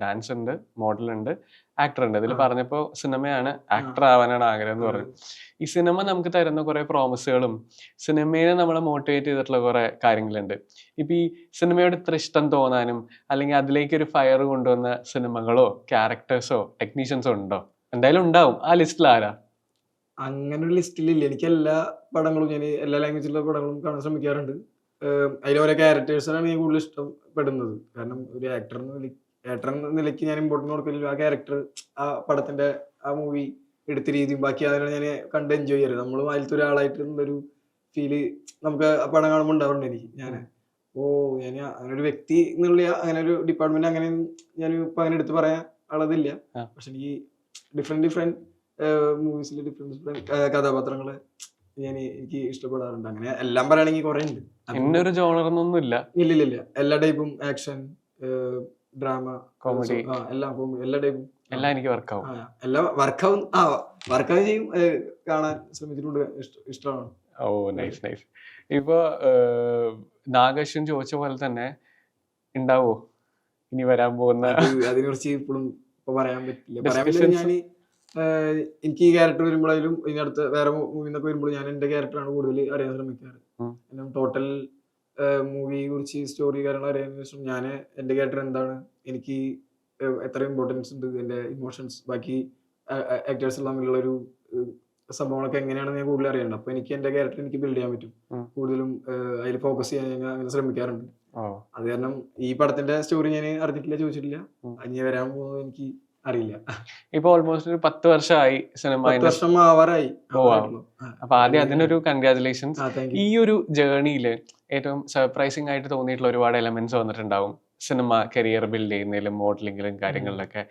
ഡാൻസ് ഉണ്ട് മോഡൽ ഉണ്ട് ആക്ടർ ഉണ്ട്. ഇതിൽ ആ. പറഞ്ഞപ്പോ സിനിമയാണ് ആക്ടർ ആവാനാണ് ആഗ്രഹം എന്ന് പറഞ്ഞു ഈ സിനിമ നമുക്ക് തരുന്ന കുറെ പ്രോമിസുകളും സിനിമയെ നമ്മളെ മോട്ടിവേറ്റ് ചെയ്തിട്ടുള്ള കുറെ കാര്യങ്ങളുണ്ട്. ഇപ്പൊ ഈ സിനിമയോട് ഇത്ര ഇഷ്ടം തോന്നാനും അല്ലെങ്കിൽ അതിലേക്ക് ഒരു ഫയർ കൊണ്ടുവന്ന സിനിമകളോ ക്യാരക്ടേഴ്സോ ടെക്നീഷ്യൻസോ ഉണ്ടോ? എന്തായാലും ഉണ്ടാവും. ആ ലിസ്റ്റിൽ ആരാ? അങ്ങനെ ഒരു ലിസ്റ്റിലില്ല എനിക്ക് എല്ലാ പടങ്ങളും ഞാൻ എല്ലാ ലാംഗ്വേജിലുള്ള പടങ്ങളും കാണാൻ ശ്രമിക്കാറുണ്ട്. അതിലെ ഓരോ ക്യാരക്ടേഴ്സിനാണ് ഞാൻ കൂടുതൽ ഇഷ്ടപ്പെടുന്നത്. കാരണം ഒരു ആക്ടർ എന്ന എന്ന നിലയ്ക്ക് ഞാൻ ഇമ്പോർട്ടന്റ് കൊടുക്കില്ല ആ ക്യാരക്ടർ ആ പടത്തിന്റെ ആ മൂവി എടുത്ത രീതിയും ബാക്കി അതിനെ ഞാൻ കണ്ട് എൻജോയ് ചെയ്യാറ്. നമ്മൾ അതിലത്തെ ഒരാളായിട്ട് ഒരു ഫീൽ നമുക്ക് ആ പടം കാണുമ്പോൾ ഉണ്ടാവുന്നുണ്ട് എനിക്ക്. ഞാൻ ഓ ഞാൻ അങ്ങനെ ഒരു വ്യക്തി എന്നുള്ള അങ്ങനെ ഒരു ഡിപ്പാർട്ട്മെന്റ് അങ്ങനെ ഞാൻ ഇപ്പൊ അങ്ങനെ എടുത്ത് പറയാൻ ഉള്ളതില്ല. പക്ഷെ എനിക്ക് ഡിഫറെന്റ് ഡിഫറെന്റ് മൂവീസിലെ ഡിഫറെന്റ് ഡിഫറെന്റ് കഥാപാത്രങ്ങളെ ഞാൻ എനിക്ക് ഇഷ്ടപ്പെടാറുണ്ട്. അങ്ങനെ എല്ലാം പറയുകയാണെങ്കിൽ കുറെ ഉണ്ട് ജോണറൊന്നും ഇല്ല ഇല്ല ഇല്ല ഇല്ല എല്ലാ ടൈപ്പും ആക്ഷൻ ഡ്രാമ കോമഡി എല്ലാം എല്ലാ ടൈപ്പും എല്ലാം എനിക്ക് വർക്കാവും എല്ലാം വർക്കാവും ആ വർക്കാവും ചെയ്യും കാണാൻ ശ്രമിച്ചിട്ടുണ്ട് ഇഷ്ടമാണ്. ഓ നൈസ് നൈസ് ഇപ്പൊ ഏഹ്, ചോദിച്ച പോലെ തന്നെ ഉണ്ടാവോ ഇനി വരാൻ പോകുന്ന അതിനെക്കുറിച്ച് അതിനെ കുറിച്ച് ഇപ്പോഴും ഇപ്പൊ പറയാൻ പറ്റില്ല. പറയാൻ പറ്റില്ല ഞാൻ എനിക്ക് ഈ ക്യാരക്ടർ വരുമ്പോഴായാലും ഇനി അടുത്ത വേറെ മൂവിന്നൊക്കെ വരുമ്പോഴും ഞാൻ എന്റെ ക്യാരക്ടറാണ് കൂടുതൽ അറിയാൻ ശ്രമിക്കാറ്. ടോട്ടൽ മൂവിയെ കുറിച്ച് സ്റ്റോറി കാര്യങ്ങൾ അറിയാൻ ശേഷം ഞാൻ എന്റെ ക്യാരക്ടർ എന്താണ് എനിക്ക് എത്ര ഇമ്പോർട്ടൻസ് ഉണ്ട് എന്റെ ഇമോഷൻസ് ബാക്കി ആക്ടേഴ്സ് തമ്മിലുള്ള ഒരു സംഭവങ്ങളൊക്കെ എങ്ങനെയാണെന്ന് ഞാൻ കൂടുതൽ അറിയണം അപ്പൊ എനിക്ക് എന്റെ ക്യാരക്ടർ എനിക്ക് ബിൽഡ് ചെയ്യാൻ പറ്റും. കൂടുതലും അതിൽ ഫോക്കസ് ചെയ്യാൻ ഞാൻ അങ്ങനെ ശ്രമിക്കാറുണ്ട്. അത് കാരണം ഈ പടത്തിന്റെ സ്റ്റോറി ഞാൻ അറിഞ്ഞിട്ടില്ല ചോദിച്ചിട്ടില്ല. അങ്ങനെ ഇനി വരാൻ പോകുന്നത് എനിക്ക് അറിയില്ല. ഇപ്പൊ ഓൾമോസ്റ്റ് ഒരു പത്ത് വർഷമായി സിനിമ വർഷം ആവാറായി. അപ്പൊ ആദ്യം അതിനൊരു കൺഗ്രാചുലേഷൻസ് ഈ ഒരു ജേർണിയിൽ ഏറ്റവും സർപ്രൈസിംഗ് ആയിട്ട് തോന്നിയിട്ടുള്ള ഒരുപാട് എലമെന്റ്സ് വന്നിട്ടുണ്ടാവും. സിനിമ കരിയർ ബിൽഡ് ചെയ്യുന്നതിലും മോഡലിങ്ങിലും കാര്യങ്ങളിലൊക്കെ.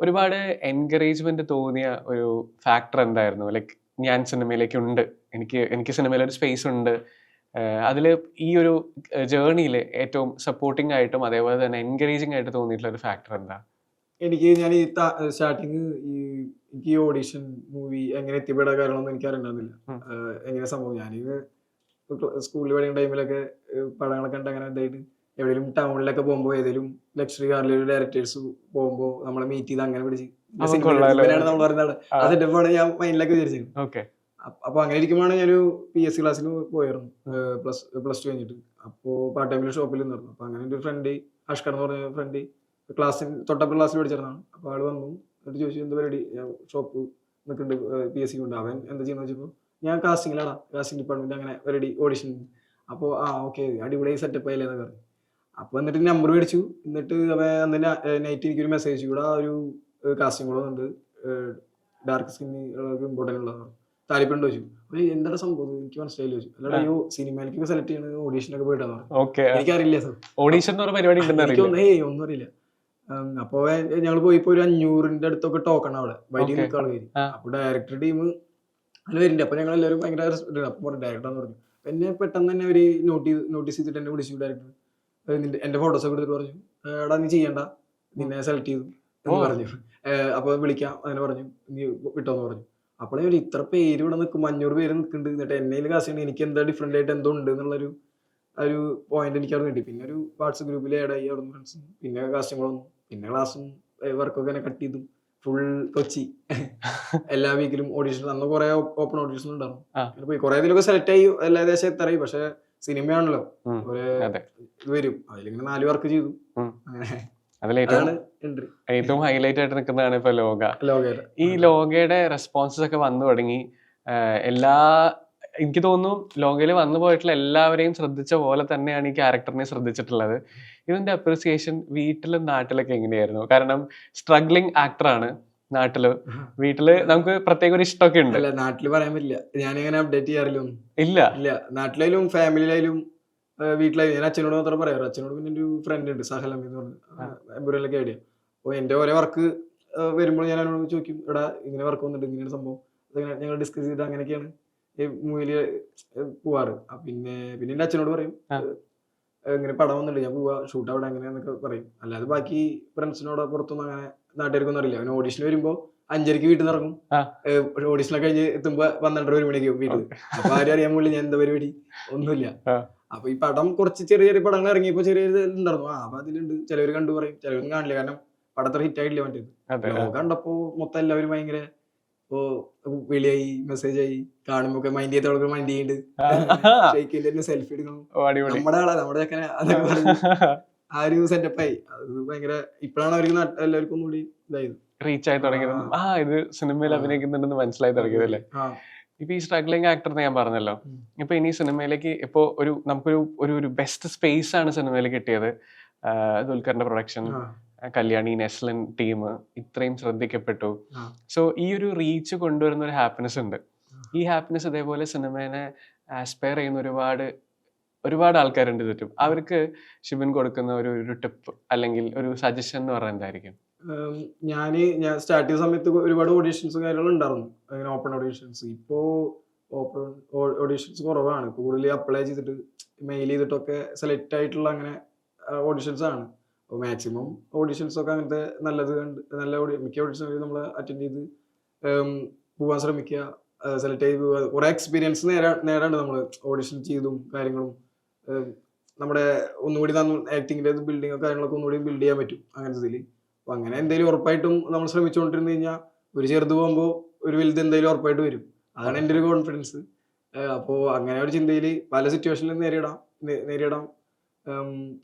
ഒരുപാട് എൻകറേജ്മെന്റ് തോന്നിയ ഒരു ഫാക്ടർ എന്തായിരുന്നു? ലൈക്ക് ഞാൻ സിനിമയിലേക്ക് ഉണ്ട് എനിക്ക് എനിക്ക് സിനിമയിൽ ഒരു സ്പേസ് ഉണ്ട് അതിൽ ഈ ഒരു ജേർണിയിൽ ഏറ്റവും സപ്പോർട്ടിംഗ് ആയിട്ടും അതേപോലെ തന്നെ എൻകറേജിംഗ് ആയിട്ട് തോന്നിയിട്ടുള്ള ഒരു ഫാക്ടർ എന്താ? എനിക്ക് ഞാൻ ഈ സ്റ്റാർട്ടിങ് ഈ എനിക്ക് ഈ ഓഡിഷൻ മൂവി എങ്ങനെ എത്തിപ്പെടാൻ കാര്യങ്ങളൊന്നും എനിക്ക് അറിയണമെന്നില്ല എങ്ങനെ സംഭവം? ഞാനിത് സ്കൂളിൽ പഠിക്കുന്ന ടൈമിലൊക്കെ പടങ്ങളൊക്കെ ഉണ്ട് അങ്ങനെ ഇതായിട്ട് എവിടെയും ടൗണിലൊക്കെ പോകുമ്പോൾ ഏതെങ്കിലും ലക്ഷറി കാറിലൊരു ഡയറക്ടേഴ്സ് പോകുമ്പോൾ നമ്മളെ മീറ്റ് ചെയ്ത് അങ്ങനെ പിടിച്ച് ഇന്ന സിനിമ കൊള്ളാലോ. നമ്മൾ പറയുന്നത്. അതിന്റെ ഞാൻ മൈൻഡിലൊക്കെ വിചാരിച്ചത്. അപ്പ- അങ്ങനെ ഇരിക്കുമ്പോഴാണ് ഞാനൊരു പി എസ് സി ക്ലാസ്സിന് പോയിരുന്നു. പ്ലസ് പ്ലസ് ടു കഴിഞ്ഞിട്ട്. അപ്പോൾ പാർട്ട് ടൈമിൽ ഷോപ്പിൽ നിന്നിരുന്നു അപ്പൊ അങ്ങനെ ഒരു ഫ്രണ്ട് അഷ്കർ എന്ന് പറഞ്ഞ ഫ്രണ്ട് ക്ലാസ്സിൽ തൊട്ടപ്പുറ ക്ലാസ്സിൽ പഠിച്ചിരുന്നാണ് അപ്പൊ ആൾ വന്നു. എന്നിട്ട് ചോദിച്ചു എന്താ പരിപാടി? ഷോപ്പ് നിൽക്കുന്നുണ്ട് പി എസ് സി കൊണ്ട്. അവൻ എന്താ ചെയ്യുന്ന വെച്ചപ്പോൾ ഞാൻ കാസ്റ്റിംഗിലാണ് കാസ്റ്റിംഗ് ഡിപ്പാർട്ട്മെന്റ് അങ്ങനെ റെഡി ഓഡിഷൻ അപ്പോൾ ആ ഓക്കെ അടിപൊളി സെറ്റപ്പ് ആയില്ലേ എന്ന് പറഞ്ഞു. അപ്പൊ എന്നിട്ട് നമ്പർ മേടിച്ചു. എന്നിട്ട് അന്ന് നൈറ്റ് എനിക്കൊരു മെസ്സേജ് ഇവിടെ ആ ഒരു കാസ്റ്റിംഗ് കൂടെ ഉണ്ട് ഡാർക്ക് സ്കിന്നി ഇമ്പോർട്ടന്റ് ഉള്ളതാണ്. താല്പര്യം ചോദിച്ചു. അപ്പൊ എന്താണ് സംഭവം? എനിക്ക് മനസ്സിലായില്ല ചോദിച്ചു. അല്ലാതെ അയ്യോ സിനിമയിലേക്ക് സെലക്ട് ചെയ്യണത് ഓഡീഷനൊക്കെ പോയിട്ടാന്ന് പറഞ്ഞു. എനിക്കറിയില്ല സർ ഓഡീഷൻ പരിപാടി ഏയ് ഒന്നും അറിയില്ല. അപ്പൊ ഞങ്ങൾ പോയിപ്പോ ഒരു അഞ്ഞൂറിന്റെ അടുത്തൊക്കെ ടോക്കൺ അവിടെ. Okay. നിൽക്കാൻ പേര് ആ. അപ്പൊ ഡയറക്ടർ ടീം അതിൽ വരുന്നുണ്ട് അപ്പൊ ഞങ്ങൾ എല്ലാവരും ഭയങ്കര respect ആണ്. അപ്പൊ പറഞ്ഞു ഡയറക്ടർ പറഞ്ഞു. എന്നെ പെട്ടെന്ന് തന്നെ അവർ നോട്ടീസ് നോട്ടീസ് ചെയ്തിട്ട് എന്നെ വിളിച്ചു ഡയറക്ടർ എന്റെ ഫോട്ടോസ് ഒക്കെ എടുത്തിട്ട് പറഞ്ഞു. എടാ നീ ചെയ്യണ്ട. നിന്നെ സെലക്ട് ചെയ്തു. എന്ന് പറഞ്ഞു. അപ്പോൾ അപ്പൊ വിളിക്കാം. അങ്ങനെ പറഞ്ഞു. നീ വിട്ടോന്ന് പറഞ്ഞു. അപ്പോഴേ ഒരു ഇത്ര പേര് ഇവിടെ നിൽക്കും. അഞ്ഞൂറ് പേര് നിൽക്കുന്നുണ്ട്. എന്നിട്ട് എന്നെ കാശാണ് എനിക്ക് എന്താ ഡിഫറെന്റ് ആയിട്ട് എന്തോ ഉണ്ട് എന്നുള്ളൊരു ഒരു പോയിന്റ് എനിക്ക് അവിടെ കിട്ടി. പിന്നെ ഒരു വാട്സപ്പ് ഗ്രൂപ്പിൽ ആഡ് ആയി. അവിടെ ഫ്രണ്ട്സ് പിന്നെ കാസ്റ്റിംഗ് വന്നു. പിന്നെ ക്ലാസ്സും വർക്കൊക്കെ എന്നെ കട്ട് ചെയ്തു. ഫുൾ കൊച്ചി. എല്ലാ വീക്കിലും ഓഡീഷൻ അന്ന് കുറെ ഓപ്പൺ ഓഡീഷൻ ഉണ്ടാവും പോയി കുറെ ഇതിലൊക്കെ സെലക്ട് ആയി എല്ലാ ദേശം എത്തറായി. പക്ഷെ സിനിമയാണല്ലോ. ഒരു ഇത് വരും. അതിലിങ്ങനെ നാല് വർക്ക് ചെയ്തു. ഏറ്റവും ഹൈലൈറ്റ് ആയിട്ട് നിൽക്കുന്നതാണ് ഇപ്പൊ ലോക. ഈ ലോകയുടെ റെസ്പോൺസസ് ഒക്കെ വന്നു തുടങ്ങി. എല്ലാ എനിക്ക് തോന്നുന്നു ലോകയിൽ വന്നു പോയിട്ടുള്ള എല്ലാവരെയും ശ്രദ്ധിച്ച പോലെ തന്നെയാണ് ഈ ക്യാരക്ടറിനെ ശ്രദ്ധിച്ചിട്ടുള്ളത്. ഇതിന്റെ അപ്രിസിയേഷൻ വീട്ടിലും നാട്ടിലൊക്കെ എങ്ങനെയായിരുന്നു? കാരണം സ്ട്രഗ്ലിംഗ് ആക്ടറാണ് നാട്ടിൽ. വീട്ടിൽ നമുക്ക് പ്രത്യേക ഒരു ഇഷ്ടമൊക്കെ ഉണ്ട്. അല്ല നാട്ടിൽ പറയാൻ പറ്റില്ല. ഞാനിങ്ങനെ അപ്ഡേറ്റ് ചെയ്യാറില്ല ഇല്ല. ഇല്ല. നാട്ടിലായാലും ഫാമിലിയിലായാലും വീട്ടിലായാലും ഞാൻ അച്ഛനോട് മാത്രം പറയാറ് അച്ഛനോട് പിന്നെ ഒരു ഫ്രണ്ട് ഉണ്ട് സഹലം എന്ന് പറഞ്ഞ എമ്പുരയിലൊക്കെ ഐഡിയ അപ്പോൾ എന്റെ ഓരോ വർക്ക് വരുമ്പോൾ ഞാൻ അവനോട് ചോദിക്കും എടാ ഇങ്ങനെ വർക്ക് വന്നിട്ട് ഇങ്ങനെയാണ് സംഭവം. ഞങ്ങൾ ഡിസ്കസ് ചെയ്ത് അങ്ങനെയൊക്കെയാണ്. മൂവിയിൽ പോവാറ്. പിന്നെ പിന്നെ എന്റെ അച്ഛനോട് പറയും ഇങ്ങനെ പടം വന്നിട്ട് ഞാൻ പോവാ ഷൂട്ട് അവിടെ അങ്ങനെയാന്നൊക്കെ പറയും. അല്ലാതെ ബാക്കി ഫ്രണ്ട്സിനോട് പുറത്തൊന്നും അങ്ങനെ നാട്ടുകാർക്കൊന്നും അറിയില്ല. അവന് ഓഡീഷൻ വരുമ്പോൾ അഞ്ചരക്ക് വീട്ടിൽ നിന്ന് ഇറങ്ങും. ഓഡീഷനൊക്കെ കഴിഞ്ഞ് എത്തുമ്പോ പന്ത്രണ്ടര ഒരു മണിക്ക് വീട്ടിൽ. അപ്പൊ ആരും അറിയാൻ പോലും ഞാൻ എന്താ പരിപാടി? ഒന്നുമില്ല. അപ്പൊ ഈ പടം കുറച്ച് ചെറിയ ചെറിയ പടങ്ങൾ ഇറങ്ങിയപ്പോ ചെറിയ ഉണ്ടായിരുന്നു. ആ അപ്പൊ അതിലുണ്ട്. ചിലവർ കണ്ടു പറയും. ചിലവരും കാണില്ല. കാരണം പടത്ര ഹിറ്റ് ആയിട്ടില്ല മറ്റേത്. കണ്ടപ്പോ മൊത്തം എല്ലാവരും ഭയങ്കര ഇപ്പോ വിളിയായി മെസ്സേജ് ആയി കാണുമ്പോ മൈൻഡ് ചെയ്തവർക്ക് മൈൻഡ് ചെയ്യുന്നുണ്ട് ഷെയ്ക്കിന്റെ സെൽഫി എടുക്കണം ഓ, നമ്മുടെ ആളാ നമ്മുടെ ചെക്കനെ അതൊക്കെ പറഞ്ഞ്. ആ ഒരു സെറ്റപ്പ് ആയി. അത് ഭയങ്കര ഇപ്പോഴാണ് അവർക്ക് എല്ലാവർക്കും ഒന്നുകൂടി ഇതായത്. റീച്ച് ആയി തുടങ്ങിയത്. ആ. ഇത് സിനിമയിൽ. അഭിനയിക്കുന്നുണ്ടെന്ന് മനസ്സിലായി തുടങ്ങിയത് അല്ലേ? ഇപ്പൊ ഈ സ്ട്രഗ്ലിംഗ് ആക്ടർ ഞാൻ പറഞ്ഞല്ലോ. ഇപ്പൊ ഇനി സിനിമയിലേക്ക് ഇപ്പോ ഒരു നമുക്കൊരു ഒരു ഒരു ബെസ്റ്റ് സ്പേസ് ആണ് സിനിമയിൽ കിട്ടിയത്. ദുൽഖറിന്റെ പ്രൊഡക്ഷൻ കല്യാണി നെസ്ലൻ ടീം ഇത്രയും ശ്രദ്ധിക്കപ്പെട്ടു. സോ ഈ ഒരു റീച്ച് കൊണ്ടുവരുന്ന ഒരു ഹാപ്പിനെസ് ഉണ്ട്. ഈ ഹാപ്പിനെസ് ഇതേപോലെ സിനിമേനെ ആസ്പയർ ചെയ്യുന്ന ഒരുപാട് ഒരുപാട് ആൾക്കാരുണ്ട് ചുറ്റും. അവർക്ക് ശിവൻ കൊടുക്കുന്ന ഒരു ഒരു ടിപ്പ് അല്ലെങ്കിൽ ഒരു സജഷൻ എന്ന് പറഞ്ഞാൽ എന്തായിരിക്കും? ഞാൻ ഞാൻ സ്റ്റാർട്ട് ചെയ്ത സമയത്ത് ഒരുപാട് ഓഡീഷൻസ് കാര്യങ്ങളും ഉണ്ടായിരുന്നു. അങ്ങനെ ഓപ്പൺ ഓഡീഷൻസ് ഇപ്പോ ഓപ്പൺ ഓഡീഷൻസ് കുറവാണ്. കൂടുതൽ അപ്ലൈ ചെയ്തിട്ട് മെയിൽ ചെയ്തിട്ടൊക്കെ സെലക്ട് ആയിട്ടുള്ള അങ്ങനെ ഓഡീഷൻസ് ആണ്. മാക്സിമം ഓഡിഷൻസ് ഒക്കെ അങ്ങനത്തെ നല്ലത് കണ്ട് നല്ല മിക്ക ഓഡിഷൻസ് നമ്മൾ അറ്റൻഡ് ചെയ്ത് പോകാൻ ശ്രമിക്കുക സെലക്ട് ചെയ്ത് പോവുക. കുറേ എക്സ്പീരിയൻസ് നേരെ നേടാണ്ട് നമ്മൾ ഓഡീഷൻ ചെയ്തും കാര്യങ്ങളും നമ്മുടെ ഒന്നുകൂടി ആക്ടിങ്ങിന്റെ ബിൽഡിങ്ങോ കാര്യങ്ങളൊക്കെ ഒന്നുകൂടി ബിൽഡ് ചെയ്യാൻ പറ്റും അങ്ങനത്തെ ഇതിൽ അപ്പോൾ അങ്ങനെ എന്തെങ്കിലും ഉറപ്പായിട്ടും നമ്മൾ ശ്രമിച്ചുകൊണ്ടിരുന്നു കഴിഞ്ഞാൽ ഒരു ചെറുത് പോകുമ്പോൾ ഒരു വലുത് എന്തെങ്കിലും ഉറപ്പായിട്ട് വരും. അതാണ് എന്റെ ഒരു കോൺഫിഡൻസ് അപ്പോൾ അങ്ങനെ ഒരു ചിന്തയിൽ പല സിറ്റുവേഷനിലും നേരിടാം നേരിടാം.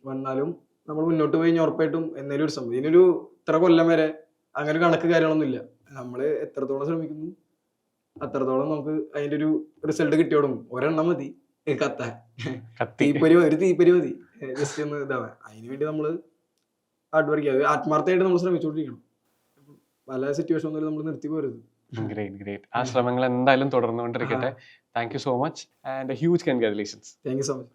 വന്നാലും നമ്മൾ മുന്നോട്ട് പോയി കഴിഞ്ഞാൽ ഉറപ്പായിട്ടും എന്തെങ്കിലും ഒരു സംഭവം. ഇതിനൊരു ഇത്ര കൊല്ലം വരെ അങ്ങനെ ഒരു കണക്ക് കാര്യങ്ങളൊന്നും ഇല്ല. നമ്മൾ എത്രത്തോളം ശ്രമിക്കുന്നു അത്രത്തോളം നമുക്ക് അതിന്റെ ഒരു റിസൾട്ട് കിട്ടി തുടങ്ങും ഒരെണ്ണം മതി. കത്താൻ. തീപ്പരി ഒരു തീപ്പരി മതി. ജസ്റ്റ് ഒന്ന് ഇതാവാൻ. അതിന് വേണ്ടി നമ്മൾ ഹാർഡ് വർക്ക് ചെയ്യുക. ആത്മാർത്ഥമായിട്ട് നമ്മൾ ശ്രമിച്ചുകൊണ്ടിരിക്കണം. പല സിറ്റുവേഷൻ ഒന്നും നമ്മൾ നിർത്തി പോരുത്. ഗ്രേറ്റ് ഗ്രേറ്റ് ആ ശ്രമങ്ങൾ എന്തായാലും തുടർന്നുകൊണ്ടിരിക്കട്ടെ. Thank you so much and huge congratulations thank you so much